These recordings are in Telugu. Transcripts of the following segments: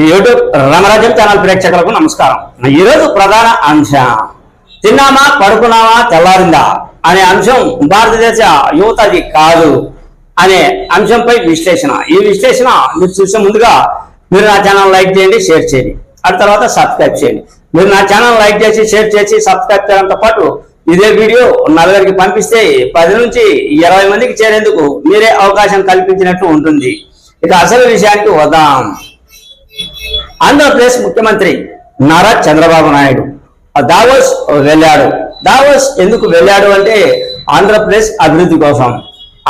ఈ యూట్యూబ్ రమరాజ్యం ఛానల్ ప్రేక్షకులకు నమస్కారం. ఈరోజు ప్రధాన అంశం తిన్నామా పడుకున్నామా తెల్లారిందా అనే అంశం భారతదేశ యువతది కాదు అనే అంశంపై విశ్లేషణ. ఈ విశ్లేషణ మీరు చూసే ముందుగా మీరు నా ఛానల్ లైక్ చేయండి షేర్ చేయండి. ఆ తర్వాత సబ్స్క్రైబ్ చేయండి. మీరు నా ఛానల్ లైక్ చేసి షేర్ చేసి సబ్స్క్రైబ్ చేయడంతో పాటు ఇదే వీడియో నలుగురికి పంపిస్తే పది నుంచి ఇరవై మందికి చేరేందుకు మీరే అవకాశం కల్పించినట్లు ఉంటుంది. ఇక అసలు విషయానికి వదాం ఆంధ్రప్రదేశ్ ముఖ్యమంత్రి నారా చంద్రబాబు నాయుడు. దావోస్ వెళ్ళాడు. దావోస్ ఎందుకు వెళ్ళాడు అంటే ఆంధ్రప్రదేశ్ అభివృద్ధి కోసం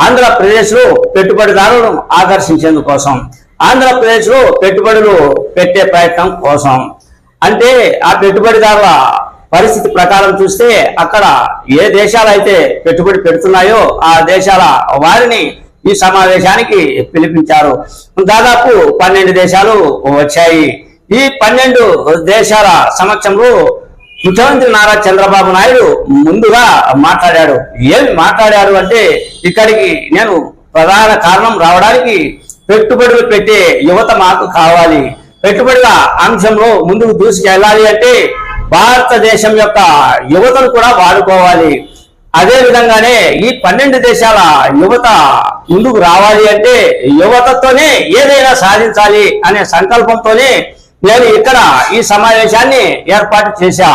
ఆంధ్రప్రదేశ్లో పెట్టుబడిదారులను ఆకర్షించేందుకోసం కోసం పెట్టుబడులు పెట్టే ప్రయత్నం కోసం. అంటే ఆ పెట్టుబడిదారుల పరిస్థితి ప్రకారం చూస్తే అక్కడ ఏ దేశాలు అయితే పెట్టుబడి పెడుతున్నాయో ఆ దేశాల వారిని ఈ సమావేశానికి పిలిపించారు. దాదాపు పన్నెండు దేశాలు వచ్చాయి. ఈ పన్నెండు దేశాల సమక్షంలో ముఖ్యమంత్రి నారా చంద్రబాబు నాయుడు ముందుగా మాట్లాడాడు. ఏమి మాట్లాడాడు అంటే ఇక్కడికి నేను ప్రధాన కారణం రావడానికి పెట్టుబడులు పెట్టే యువత మాకు కావాలి. పెట్టుబడుల అంశంలో ముందుకు దూసుకెళ్ళాలి అంటే భారతదేశం యొక్క యువతను కూడా వాడుకోవాలి. అదే విధంగానే ఈ పన్నెండు దేశాల యువత ముందుకు రావాలి అంటే యువతతోనే ఏదైనా సాధించాలి అనే సంకల్పంతోనే నేను ఇక్కడ ఈ సమావేశాన్ని ఏర్పాటు చేశా.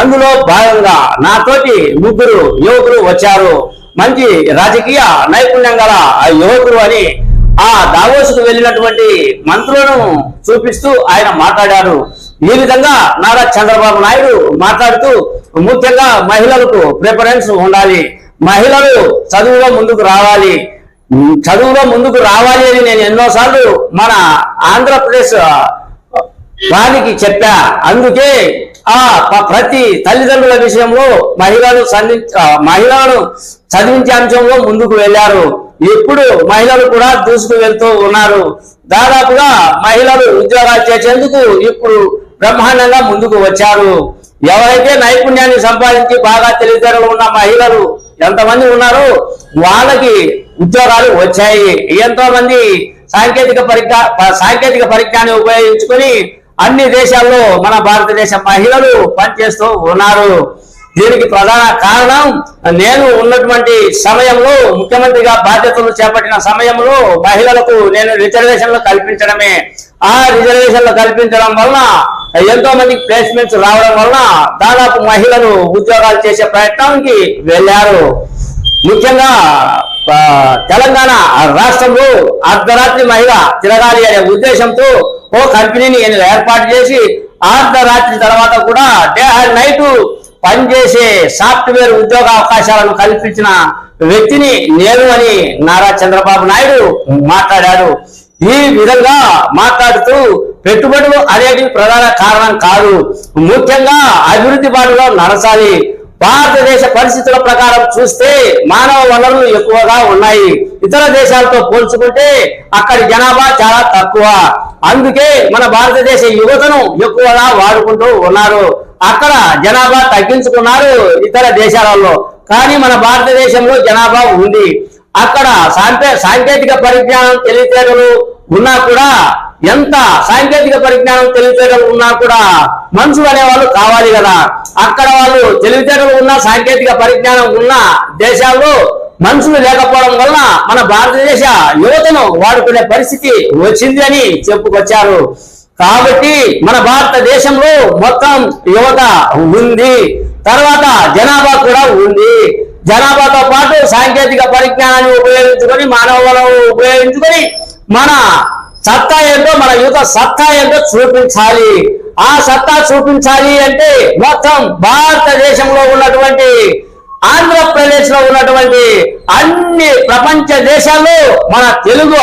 అందులో భాగంగా నాతోటి ముగ్గురు యువకులు వచ్చారు. మంచి రాజకీయ నైపుణ్యం గల ఆ యువకులు అని ఆ దావోసుకు వెళ్ళినటువంటి మంత్రులను చూపిస్తూ ఆయన మాట్లాడారు. ఈ విధంగా నారా చంద్రబాబు నాయుడు మాట్లాడుతూ ముఖ్యంగా మహిళలకు ప్రిఫరెన్స్ ఉండాలి. మహిళలు చదువులో ముందుకు రావాలి. చదువులో ముందుకు రావాలి అని నేను ఎన్నోసార్లు మన ఆంధ్రప్రదేశ్ వారికి చెప్పా. అందుకే ఆ ప్రతి తల్లిదండ్రుల విషయంలో మహిళలు సంధి మహిళలను చదివించే అంశంలో ముందుకు వెళ్ళారు. ఇప్పుడు మహిళలు కూడా దూసుకు వెళ్తూ ఉన్నారు. దాదాపుగా మహిళలు ఉద్యోగాలు చేసేందుకు ఇప్పుడు బ్రహ్మాండంగా ముందుకు వచ్చారు. ఎవరైతే నైపుణ్యాన్ని సంపాదించి బాగా తెలివితేటలు ఉన్న మహిళలు ఎంతమంది ఉన్నారో వాళ్ళకి ఉద్యోగాలు వచ్చాయి. ఎంతో మంది సాంకేతిక పరిజ్ఞా సాంకేతిక పరిజ్ఞాన్ని ఉపయోగించుకొని అన్ని దేశాల్లో మన భారతదేశ మహిళలు పనిచేస్తూ ఉన్నారు. దీనికి ప్రధాన కారణం నేను ఉన్నటువంటి సమయంలో ముఖ్యమంత్రిగా బాధ్యతలు చేపట్టిన సమయంలో మహిళలకు నేను రిజర్వేషన్లు కల్పించడమే. ఆ రిజర్వేషన్లు కల్పించడం వలన ఎంతో మందికి ప్లేస్మెంట్స్ రావడం వలన దాదాపు మహిళలు ఉద్యోగాలు చేసే ప్రయత్నానికి వెళ్ళారు. ముఖ్యంగా తెలంగాణ రాష్ట్రంలో అర్ధరాత్రి మహిళ తిరగాలి అనే ఉద్దేశంతో ఓ కంపెనీని ఏర్పాటు చేసి అర్ధరాత్రి తర్వాత కూడా డే అండ్ నైట్ పనిచేసే సాఫ్ట్వేర్ ఉద్యోగ అవకాశాలను కల్పించిన వ్యక్తిని నేను అని నారా చంద్రబాబు నాయుడు మాట్లాడారు. ఈ విధంగా మాట్లాడుతూ పెట్టుబడులు అనేవి ప్రధాన కారణం కాదు. ముఖ్యంగా అభివృద్ధి బాటలో నడచాలి. భారతదేశ పరిస్థితుల ప్రకారం చూస్తే మానవ వనరులు ఎక్కువగా ఉన్నాయి. ఇతర దేశాలతో పోల్చుకుంటే అక్కడి జనాభా చాలా తక్కువ. అందుకే మన భారతదేశ యువతను ఎక్కువగా వాడుకుంటూ ఉన్నారు. అక్కడ జనాభా తగ్గించుకున్నారు ఇతర దేశాలలో. కానీ మన భారతదేశంలో జనాభా ఉంది. అక్కడ సాంకే సాంకేతిక పరిజ్ఞానం తెలివితేటలు ఉన్నా కూడా ఎంత సాంకేతిక పరిజ్ఞానం తెలివితేటలు ఉన్నా కూడా మనుషులు అనేవాళ్ళు కావాలి కదా. అక్కడ వాళ్ళు తెలివితేటలు ఉన్న సాంకేతిక పరిజ్ఞానం ఉన్న దేశాల్లో మనుషులు లేకపోవడం వలన మన భారతదేశ యువతను వాడుకునే పరిస్థితి వచ్చింది అని చెప్పుకొచ్చారు. కాబట్టి మన భారతదేశంలో మొత్తం యువత ఉంది. తర్వాత జనాభా కూడా ఉంది. జనాభాతో పాటు సాంకేతిక పరిజ్ఞానాన్ని ఉపయోగించుకొని మానవ వనరులు ఉపయోగించుకొని మన సత్తా ఏంటో మన యువత సత్తా ఏంటో చూపించాలి. ఆ సత్తా చూపించాలి అంటే మొత్తం భారతదేశంలో ఉన్నటువంటి ఆంధ్రప్రదేశ్లో ఉన్నటువంటి అన్ని ప్రపంచ దేశాల్లో మన తెలుగు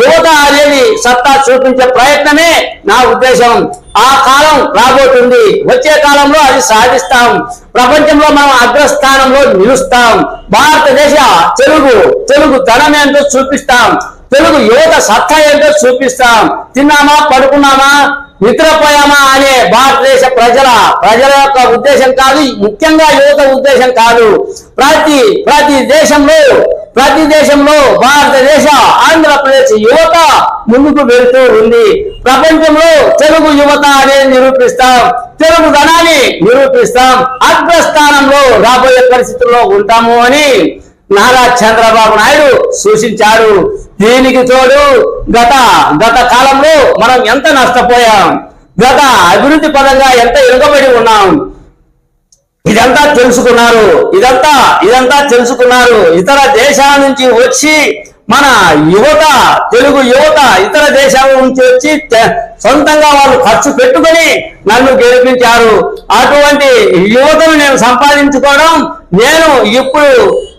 యువత అనేది సత్తా చూపించే ప్రయత్నమే నా ఉద్దేశం. ఆ కాలం రాబోతుంది. వచ్చే కాలంలో అది సాధిస్తాం. ప్రపంచంలో మనం అగ్రస్థానంలో నిలుస్తాం. భారతదేశ తెలుగు తెలుగు ధనం చూపిస్తాం. తెలుగు యువత సత్తా ఏంటో చూపిస్తాం. తిన్నామా? పడుకున్నామా? నిద్రపోయామా అనే భారతదేశ ప్రజల ప్రజల యొక్క ఉద్దేశం కాదు ముఖ్యంగా యువత ఉద్దేశం కాదు. ప్రతి ప్రతి దేశంలో ప్రతి దేశంలో భారతదేశ ఆంధ్రప్రదేశ్ యువత ముందుకు వెళ్తూ ఉంది. ప్రపంచంలో తెలుగు యువత అనేది నిరూపిస్తాం. తెలుగు ధనాన్ని నిరూపిస్తాం. అగ్రస్థానంలో రాబోయే పరిస్థితుల్లో ఉంటాము అని నారా చంద్రబాబు నాయుడు సూచించారు దీనికి తోడు? గత గత కాలంలో మనం ఎంత నష్టపోయాం? గత అభివృద్ధి పరంగా ఎంత వెనుకబడి ఉన్నాం? ఇదంతా తెలుసుకున్నారు. ఇదంతా ఇదంతా తెలుసుకున్నారు. ఇతర దేశాల నుంచి వచ్చి మన యువత తెలుగు యువత ఇతర దేశాల నుంచి వచ్చి సొంతంగా వాళ్ళు ఖర్చు పెట్టుకొని నన్ను గెలిపించారు. అటువంటి యువతను నేను సంపాదించుకోవడం నేను ఇప్పుడు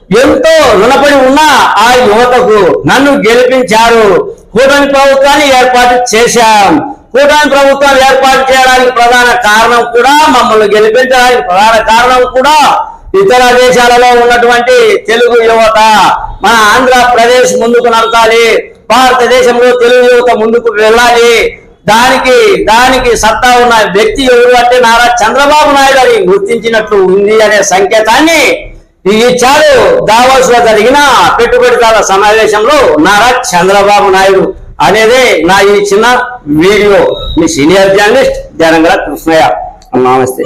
ఎంతో రుణపడి ఉన్న ఆ యువతకు నన్ను గెలిపించారు. కూటమి ప్రభుత్వాన్ని ఏర్పాటు చేశాం. కూటమి ప్రభుత్వం ఏర్పాటు చేయడానికి ప్రధాన కారణం కూడా మమ్మల్ని గెలిపించడానికి ప్రధాన కారణం కూడా ఇతర దేశాలలో ఉన్నటువంటి తెలుగు యువత. మన ఆంధ్రప్రదేశ్ ముందుకు నడతాలి భారతదేశంలో తెలుగు యువత ముందుకు వెళ్ళాలి. దానికి దానికి సత్తా ఉన్న వ్యక్తి ఎవరు అంటే నారా చంద్రబాబు నాయుడు అని గుర్తించినట్లు ఉంది అనే సంకేతాన్ని ఇచ్చారు. దావోస్లో జరిగిన పెట్టుబడిదారుల సమావేశంలో నారా చంద్రబాబు నాయుడు అనేదే నా ఈ చిన్న వీడియో. మీ సీనియర్ జర్నలిస్ట్ జనంగల కృష్ణయ్య. నమస్తే.